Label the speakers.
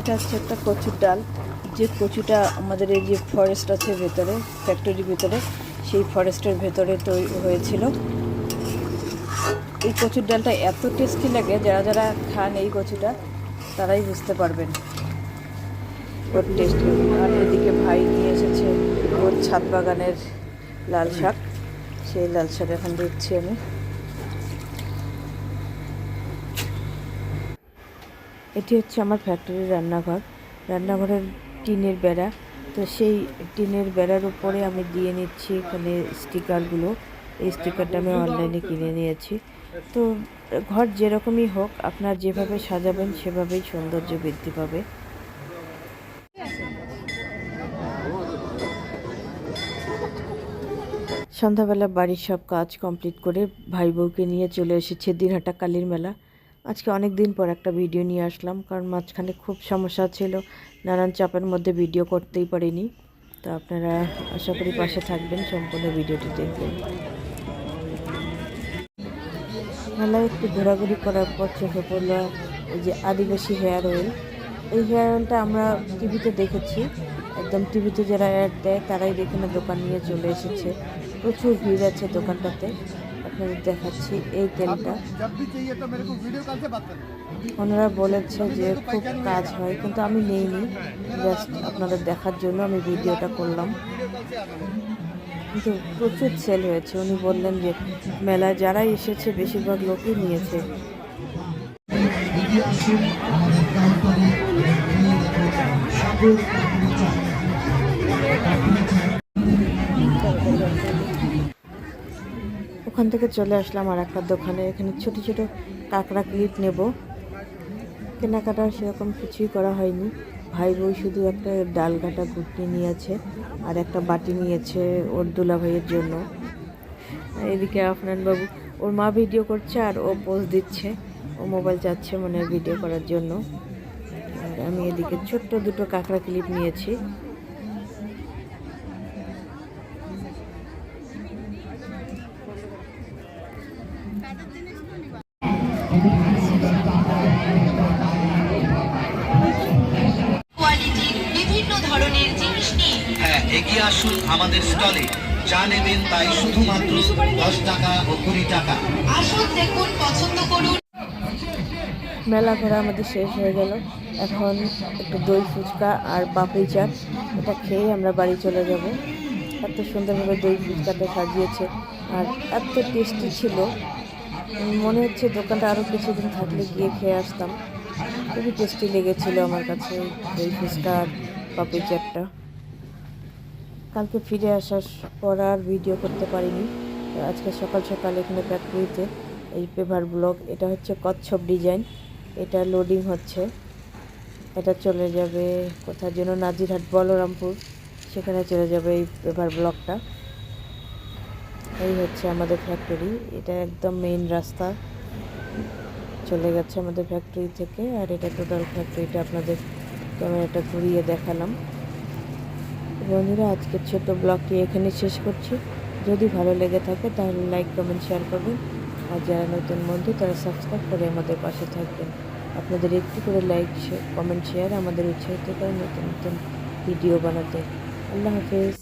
Speaker 1: এটা হচ্ছে একটা কচুর ডাল। যে কচুটা আমাদের এই যে ফরেস্ট আছে ভেতরে ফ্যাক্টরির ভেতরে, সেই ফরেস্টের ভেতরে তৈরি হয়েছিল। এই কচুর ডালটা এত টেস্টি লাগে, যারা যারা খান এই কচুটা, তারাই বুঝতে পারবেন। ওর টেস্ট আর এদিকে ভাই নিয়ে এসেছে ওর ছাদ বাগানের লাল শাক। সেই লাল শাক এখন দেখছি আমি। এটি হচ্ছে আমার ফ্যাক্টরির রান্নাঘর। রান্নাঘরের টিনের বেড়া। তো সেই টিনের বেড়ার উপরে আমি দিয়ে নিচ্ছি এখানে স্টিকারগুলো এই স্টিকারটা আমি অনলাইনে কিনে নিয়েছি। তো ঘর যেরকমই হোক, আপনার যেভাবে সাজাবেন, সেভাবেই সৌন্দর্য বৃদ্ধি পাবে। সন্ধ্যাবেলা বাড়ির সব কাজ কমপ্লিট করে ভাই বউকে নিয়ে চলে এসেছে দিনহাটা কালীর মেলা। আজকে অনেক দিন পর একটা ভিডিও নিয়ে আসলাম, কারণ মাঝখানে খুব সমস্যা ছিল। নানান চাপের মধ্যে ভিডিও করতেই পারিনি। তো আপনারা আশা করি পাশে থাকবেন সম্পূর্ণ ভিডিওটি দেখবেন। মেলায় একটু ঘোরাঘুরি করার পর চোখে পড়ল এই যে আদিবাসী হেয়ার অয়েল। এই হেয়ার অয়েলটা আমরা টিভিতে দেখেছি। একদম টিভিতে যারা অ্যাড দেয়, তারাই এখানে দোকান নিয়ে চলে এসেছে। প্রচুর ভিড় আছে দোকানটাতে। আপনাদের দেখাচ্ছি এই তেলটা। ওনারা বলেছে যে খুব কাজ হয়, কিন্তু আমি নেইনি। জাস্ট আপনাদের দেখার জন্য আমি ভিডিওটা করলাম। কিন্তু প্রচুর সেল হয়েছে। উনি বললেন যে মেলায় যারা এসেছে, বেশিরভাগ লোকই নিয়েছে। সকল থেকে চলে আসলাম আর একটা দোকানে। এখানে ছোট ছোট কাঁকড়া ক্লিপ নেব। কেনাকাটা সেরকম কিছুই করা হয়নি। ভাই বই শুধু একটা ডাল কাটা গুটনি নিয়েছে আর একটা বাটি নিয়েছে ওর দুলা ভাইয়ের জন্য। এদিকে আফনান বাবু, ওর মা ভিডিও করছে আর ও পোজ দিচ্ছে। ও মোবাইল চাচ্ছে মানে ভিডিও করার জন্য। আর আমি এদিকে ছোট্ট দুটো কাঁকড়া ক্লিপ নিয়েছি।
Speaker 2: হ্যাঁ এগিয়ে আসুন আমাদের স্টলে। যা নেবেন তাই শুধুমাত্র দশ টাকা ও কুড়ি টাকা।
Speaker 3: আসুন দেখুন পছন্দ করুন।
Speaker 1: মেলা ঘোরা আমাদের শেষ হয়ে গেল। এখন একটু দই ফুচকা আর পাপড়ি চাট এটা খেয়ে আমরা বাড়ি চলে যাব। এত সুন্দরভাবে দই ফুচকাটা সাজিয়েছে আর এত টেস্টি ছিল। মনে হচ্ছে দোকানটা আরও কিছুদিন থাকলে গিয়ে খেয়ে আসতাম। খুবই টেস্টি লেগেছিল আমার কাছে এই ফুচকা পাপড়ি চাটটা। কালকে ফিরে আসার পর আর ভিডিও করতে পারিনি। আজকে সকাল সকাল এখানে ফ্যাক্টরিতে এই পেভার ব্লক এটা হচ্ছে কচ্ছপ ডিজাইন এটা লোডিং হচ্ছে। এটা চলে যাবে কোথায় যেন নাজিরহাট, বলরামপুর। সেখানে চলে যাবে এই পেভার ব্লকটা এই হচ্ছে আমাদের ফ্যাক্টরি এটা একদম মেইন রাস্তা। চলে গেছে আমাদের ফ্যাক্টরি থেকে, আর এটা টোটাল ফ্যাক্টরিটা আপনাদের ক্যামেরাটা ঘুরিয়ে দেখালাম। বন্ধুরা, আজকের ছোট ব্লগটি এখানে শেষ করছি। যদি ভালো লেগে থাকে, তাহলে লাইক কমেন্ট শেয়ার করবেন। আর যারা নতুন বন্ধু, তারা সাবস্ক্রাইব করে আমাদের পাশে থাকবেন। আপনাদের একটু করে লাইক কমেন্ট শেয়ার আমাদের উৎসাহিত করে নতুন নতুন ভিডিও বানাতে। আল্লাহ হাফেজ।